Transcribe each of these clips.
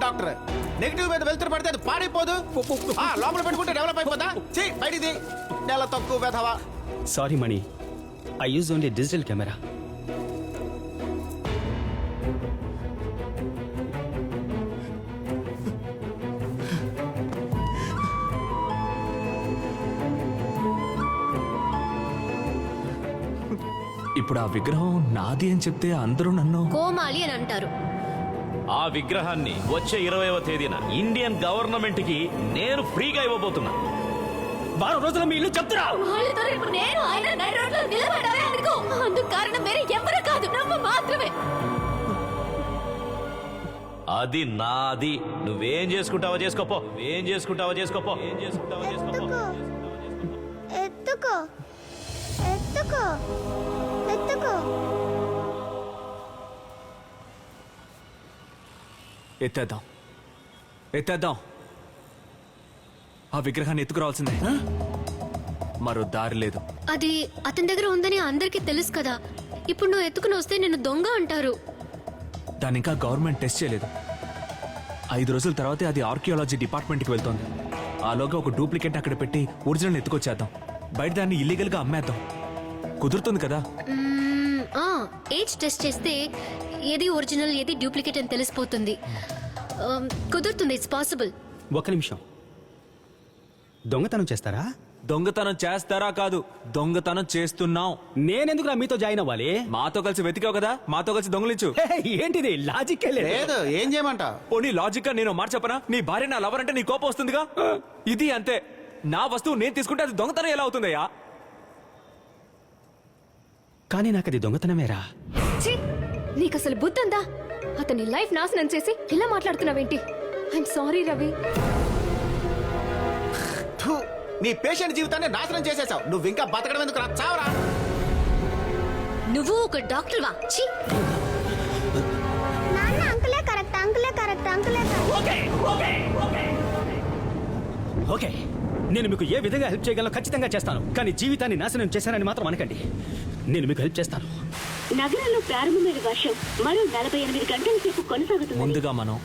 Doctor negative మీద వెళ్తురు పడితే అది పాడైపోదు. ఆ, లోపల పెట్టుకుంటే డెవలప్ అయిపోతా చీ బయటిది. నెల తక్కువ వెధవా. Sorry Mani. I use only digital camera ఇప్పుడు ఆ విగ్రహం నాది అని చెప్తే అందరూ నన్ను కోమాలి అని అంటారు. ఆ విగ్రహాన్ని వచ్చే ఇరవైవ తేదీన ఇండియన్ గవర్నమెంట్కి నేను ఫ్రీగా ఇవ్వబోతున్నా. వారం రోజుల మీ ఇల్లు ఇప్పుడు నేను ఆయన నడి రోడ్లో నిలబడాలి అనుకో. అందుకు కారణం వేరే ఎవరు కాదు నువ్వు మాత్రమే. అది నాది. నువ్వేం చేసుకుంటావో చేసుకోపో. ఏం చేసుకుంటావో చేసుకోపో. ఏం చేసుకుంటావో చేసుకోపో. ఎత్తుకో. ఎత్తుకో. ఎత్తుకో. ఎత్తేద్దాం ఎత్తేద్దాం ఆ విగ్రహాన్ని ఎత్తుకురావాల్సిందే. మరో దారి లేదు. అది అతని దగ్గర ఉందని అందరికీ తెలుసు కదా. ఇప్పుడు నువ్వు ఎత్తుకుని వస్తే నిన్ను దొంగ అంటారు. దాన్ని ఇంకా గవర్నమెంట్ టెస్ట్ చేయలేదు. ఐదు రోజుల తర్వాతే అది ఆర్కియాలజీ డిపార్ట్మెంట్కి వెళ్తోంది. ఆలోగా ఒక డూప్లికేట్ అక్కడ పెట్టి ఒరిజినల్ ఎత్తుకొచ్చేద్దాం. బయట దాన్ని ఇల్లీగల్గా అమ్మేద్దాం. కుదురుతుంది కదా? ఏజ్ టెస్ట్ చేస్తే ఏది ఒరిజినల్ ఏది డూప్లికేట్ అని తెలిసిపోతుంది. కుదురుతుంది ఇట్స్ పాసిబుల్. ఒక నిమిషం. దొంగతనం చేస్తారా? దొంగతనం చేస్తారా కాదు దొంగతనం చేస్తున్నాం. నేనెందుకు నా మీతో జాయిన్ అవ్వాలి? మాతో కలిసి వెతికావు కదా మాతో కలిసి దొంగలించు. ఏంటిది? లాజిక్ లేదు. ఏం చేయమంటావు పోనీ లాజిక్ నేను మాట చెప్పనా నీ భార్య నా లవర్ అంటే నీ కోపం వస్తుందిగా? ఇది అంతే. నా వస్తువు నేను తీసుకుంటే అది దొంగతనం ఎలా అవుతుందయ్యా? కానీ నాకు అది దొంగతనమేరా! నీకు అసలు బుద్ధందా? అతని లైఫ్ నాశనం చేసి ఇలా మాట్లాడుతున్నావేంటి? ఐఎమ్ సారీ రవి థు, నీ పేషెంట్ జీవితాన్ని నాశనం చేసేసావు. నువ్వు ఇంకా బతకడం ఎందుకు రా చావరా. నువ్వు ఒక డాక్టర్ వా ఛీ! నాన్న అంకులే కరెక్ట్ అంకులే కరెక్ట్ అంకులే కరెక్ట్. ఓకే నేను మీకు ఏ విధంగా హెల్ప్ చేయగలను ఖచ్చితంగా చేస్తాను. కానీ జీవితాన్ని నాశనం చేశానని మాత్రం అనకండి. నేను మీకు హెల్ప్ చేస్తాను. నగరంలో ప్రారంభమైన వర్షం మరో నలభై ఎనిమిది గంటల సేపు కొనసాగుతుంది ముందుగా మనం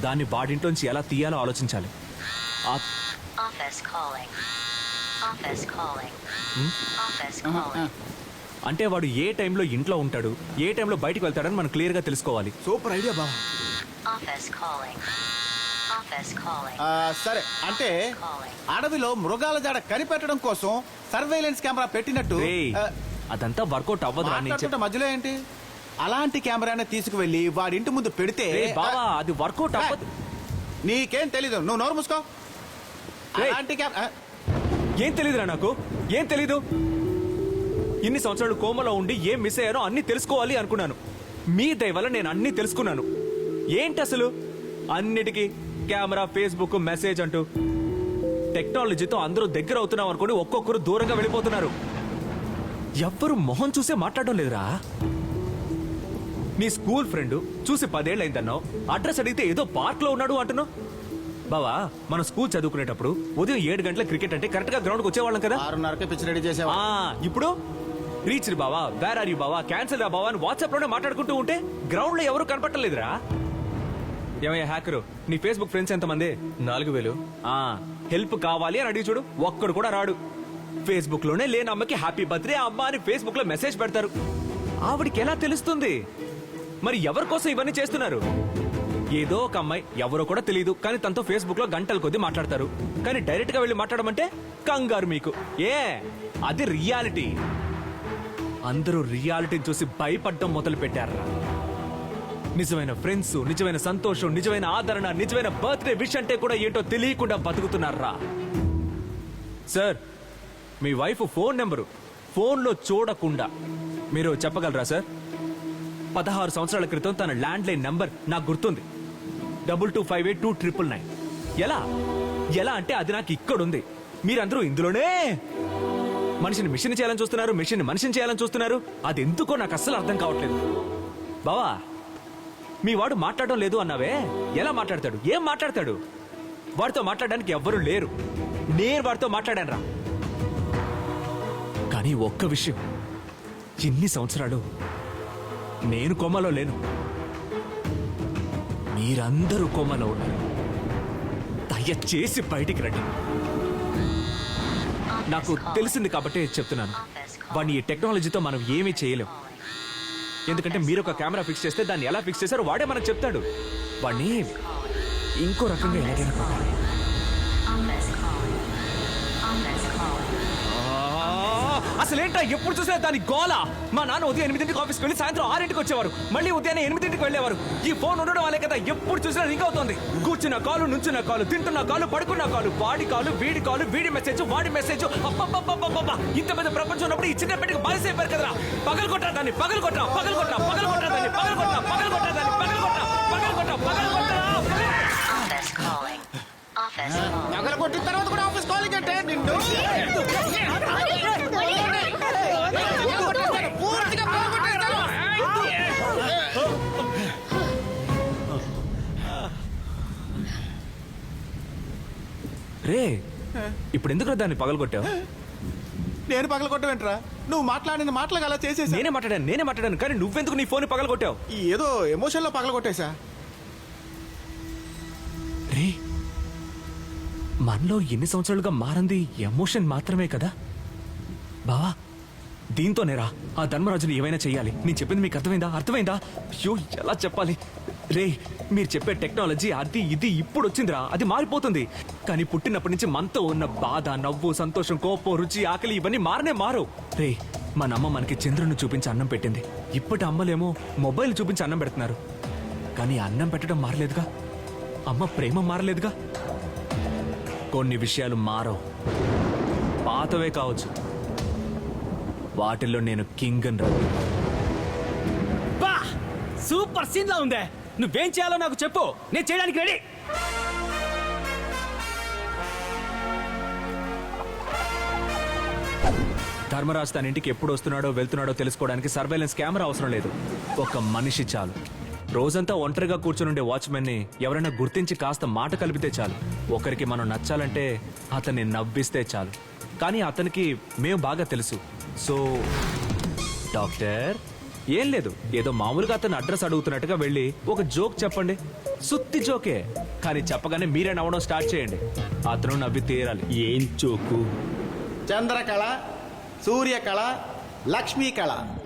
దాన్ని వాడింట్లోంచి ఎలా తీయాలో ఆలోచించాలి ఆ- Office calling. Office calling. Office calling. అంటే వాడు ఏ టైంలో ఇంట్లో ఉంటాడు ఏ టైంలో బయటకు వెళ్తాడని మనం క్లియర్గా తెలుసుకోవాలి సూపర్ ఐడియా బాబా Office calling. Office calling. ఆ, సరే అంటే అడవిలో మృగాల జాడ కనిపెట్టడం కోసం సర్వేలెన్స్ కెమెరా పెట్టినట్టు రేయ్, ఆ, అదంతా వర్కౌట్ అవ్వదురా నేను మాట్లాడుతుంటే మధ్యలో ఏంటి? అలాంటి కెమెరాని తీసుకువెళ్ళి వాడి ఇంటి ముందు పెడితే బావా అది వర్కౌట్ అవ్వదు. నీకేం తెలీదు? నువ్వు నోరు మూసుకో. రేయ్. అలాంటి కెమెరా ఏం తెలీదురా నాకు? ఏం తెలీదు? ఇన్ని సంవత్సరాలు కోమలో ఉండి ఏం మిస్ అయ్యారో అన్ని తెలుసుకోవాలి అనుకున్నాను. మీ దయ వల్ల నేను అన్ని తెలుసుకున్నాను. ఏంటి అసలు? అన్నిటికీ కెమెరా ఫేస్బుక్ మెసేజ్ అంటూ. టెక్నాలజీతో అందరూ దగ్గర అవుతున్నాం అనుకుని ఒక్కొక్కరు దూరంగా వెళ్ళిపోతున్నారు. ఎవ్వరు మొహం చూసే మాట్లాడడం లేదురా. నీ స్కూల్ ఫ్రెండ్ చూసి పదేళ్ళు అయిందన్నావు అడ్రస్ అడిగితే ఏదో పార్క్లో ఉన్నాడు అంటున్నావు. బావా మనం స్కూల్ చదువుకునేటప్పుడు ఉదయం ఏడు గంటల క్రికెట్ అంటే కరెక్ట్గా గ్రౌండ్ వచ్చేవాళ్ళం కదా. ఆరున్నరకే పిచ్చి రెడీ చేసేవా ఆ ఇప్పుడు? రీచ్ బావా వేర్ ఆర్ యూ బావా క్యాన్సిల్ రా బావా అని వాట్సాప్లోనే మాట్లాడుకుంటూ ఉంటే గ్రౌండ్లో ఎవరు కనపట్టలేదురా ఏమయ్యా హ్యాకరు నీ ఫేస్బుక్ ఫ్రెండ్స్ ఎంతమంది? నాలుగు వేలు. ఆ హెల్ప్ కావాలి అని అడిగి చూడు ఒక్కడు కూడా రాడు. ఫేస్బుక్లోనే లేని అమ్మకి హ్యాపీ బర్త్డే అమ్మ అని ఫేస్బుక్లో మెసేజ్ పెడతారు. ఆవిడికి ఎలా తెలుస్తుంది? మరి ఎవరి కోసం ఇవన్నీ చేస్తున్నారు? ఏదో ఒక అమ్మాయి ఎవరో కూడా తెలియదు కానీ తనతో ఫేస్బుక్లో గంటల కొద్దీ మాట్లాడతారు. కానీ డైరెక్ట్గా వెళ్ళి మాట్లాడమంటే కంగారు మీకు. ఏ? అది రియాలిటీ. అందరూ రియాలిటీని చూసి భయపడడం మొదలు పెట్టారా నిజమైన ఫ్రెండ్స్ నిజమైన సంతోషం నిజమైన ఆదరణ నిజమైన బర్త్డే విష్ అంటే కూడా ఏంటో తెలియకుండా బతుకుతున్నారా? సార్ మీ వైఫ్ ఫోన్ నెంబరు. ఫోన్లో చూడకుండా. మీరు చెప్పగలరా సార్? పదహారు సంవత్సరాల క్రితం తన ల్యాండ్ లైన్ నంబర్ నాకు గుర్తుంది. Double two five eight two triple nine. ఎలా? ఎలా అంటే అది నాకు ఇక్కడుంది. మీరందరూ ఇందులోనే. మనిషిని మిషన్ చేయాలని చూస్తున్నారు మిషన్ మనిషిని చేయాలని చూస్తున్నారు. అది ఎందుకో నాకు అస్సలు అర్థం కావట్లేదు. బావా మీ వాడు మాట్లాడడం లేదు అన్నావే? ఎలా మాట్లాడతాడు? ఏం మాట్లాడతాడు? వాడితో మాట్లాడడానికి ఎవ్వరూ లేరు. నేను వాడితో మాట్లాడాను రా కానీ ఒక్క విషయం. ఇన్ని సంవత్సరాలు నేను కొమ్మలో లేను. మీరందరూ కోమలో ఉన్నారు. దయచేసి బయటికి రండి. నాకు తెలిసింది కాబట్టి చెప్తున్నాను. వాడిని ఈ టెక్నాలజీతో మనం ఏమీ చేయలేం. ఎందుకంటే మీరు ఒక కెమెరా ఫిక్స్ చేస్తే దాన్ని ఎలా ఫిక్స్ చేశారో వాడే మనకు చెప్తాడు. వాడిని ఇంకో రకంగా ఎలాగైనా అసలేంట్రా ఎప్పుడు చూసినా దాని గోల? మా నాన్న ఉదయం ఎనిమిదింటికి ఆఫీస్కి వెళ్ళి సాయంత్రం ఆరింటికి వచ్చేవారు. మళ్ళీ ఉదయాన్నే ఎనిమిదింటికి వెళ్ళేవారు. ఈ ఫోన్ ఉండడం వల్లే కదా ఎప్పుడు చూసినా రింగ్ అవుతుంది. కూర్చున్న కాలు నుంచున్న కాలు తింటున్న కాలు పడుకున్న కాలు వాడి కాలు వీడి కాలు వీడి మెసేజ్ వాడి మెసేజ్ ఇంత పెద్ద ప్రపంచం ఉన్నప్పుడు ఈ చిన్న పెట్టికి బానిస అయిపోయారు కదరా. పగలు కొట్టా దాన్ని పగలు కొట్టా పగలు కొట్టా పగలు కొట్టా దాన్ని పగలు కొట్టా పగలు కొట్టా దాన్ని పగలు కొట్టా పగలు కొట్టా పగలు కొట్టా నగలు కొట్టిన తర్వాత కూడా ఆఫీస్ కాలింగ్ అంటే నిన్ను. పూర్తిగా పగలగొట్టేస్తాను. రే ఇప్పుడు ఎందుకు దాన్ని పగలు కొట్టావు? నేను పగలగొట్టవేంట్రా నువ్వు మాట్లాడిన మాటలకు అలా చేసేసా? నేనే మాట్లాడాను నేనే మాట్లాడాను కానీ నువ్వెందుకు నీ ఫోన్ పగలు కొట్టావు? ఏదో ఎమోషన్లో పగలగొట్టేశా రే మనలో ఎన్ని సంవత్సరాలుగా మారంది ఎమోషన్ మాత్రమే కదా? బావా దీంతోనేరా ఆ ధర్మరాజుని ఏమైనా చేయాలి నేను చెప్పింది మీకు అర్థమైందా? అర్థమైందా? అయ్యో ఎలా చెప్పాలి? రే మీరు చెప్పే టెక్నాలజీ అది ఇది ఇప్పుడు వచ్చిందిరా. అది మారిపోతుంది. కానీ పుట్టినప్పటి నుంచి మనతో ఉన్న బాధ నవ్వు సంతోషం కోపం రుచి ఆకలి ఇవన్నీ మారనే మారు. రే మన అమ్మ మనకి చంద్రుని చూపించి అన్నం పెట్టింది. ఇప్పటి అమ్మలేమో మొబైల్ చూపించి అన్నం పెడుతున్నారు. కానీ అన్నం పెట్టడం మారలేదుగా? అమ్మ ప్రేమ మారలేదుగా? కొన్ని విషయాలు మారవు. పాతవే కావచ్చు. వాటిల్లో నేను కింగ్ అని రా. బా! సూపర్ సీన్ లా ఉందే. నువ్వేం చేయాలో నాకు చెప్పు. నేను చేయడానికి రెడీ. ధర్మరాజు తన ఇంటికి ఎప్పుడు వస్తున్నాడో వెళ్తున్నాడో తెలుసుకోవడానికి సర్వేలెన్స్ కెమెరా అవసరం లేదు. ఒక మనిషి చాలు. రోజంతా ఒంటరిగా కూర్చునుండే వాచ్మెన్ని ఎవరైనా గుర్తించి కాస్త మాట కలిపితే చాలు. ఒకరికి మనం నచ్చాలంటే అతన్ని నవ్విస్తే చాలు. కానీ అతనికి మేము బాగా తెలుసు. సో డాక్టర్ ఏం లేదు. ఏదో మామూలుగా అతను అడ్రస్ అడుగుతున్నట్టుగా వెళ్ళి ఒక జోక్ చెప్పండి. సుత్తి జోకే. కానీ చెప్పగానే మీరే నవ్వడం స్టార్ట్ చేయండి. అతను నవ్వి తీరాలి. ఏం జోకు? చంద్రకళ సూర్యకళ లక్ష్మీ కళ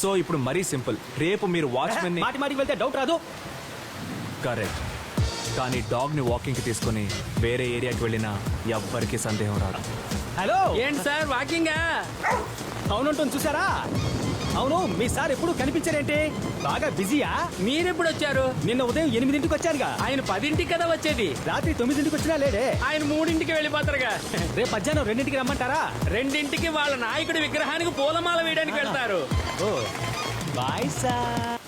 సో ఇప్పుడు మరీ సింపుల్. రేపు మీరు వాచ్మెన్ని మాటి మాటికి వెళ్తే డౌట్ రాదు. కరెక్ట్. కానీ డాగ్ని వాకింగ్కి తీసుకొని వేరే ఏరియాకి వెళ్ళినా ఎవ్వరికి సందేహం రాదు. హలో! ఏంటి సార్ వాకింగా? అవునుంటుంది చూసారా? అవును మీ సార్ ఎప్పుడు కనిపించారేంటి? బాగా బిజీయా? మీరెప్పుడు వచ్చారు? నిన్న ఉదయం ఎనిమిదింటికి వచ్చారుగా. ఆయన పదింటికి కదా వచ్చేది. రాత్రి తొమ్మిదింటికి వచ్చినా లేడే. ఆయన మూడింటికి వెళ్ళిపోతారుగా. రేపు మధ్యాహ్నం రెండింటికి రమ్మంటారా? రెండింటికి వాళ్ళ నాయకుడి విగ్రహానికి పూలమాల వేయడానికి వెళ్తారు. Oh boy sir.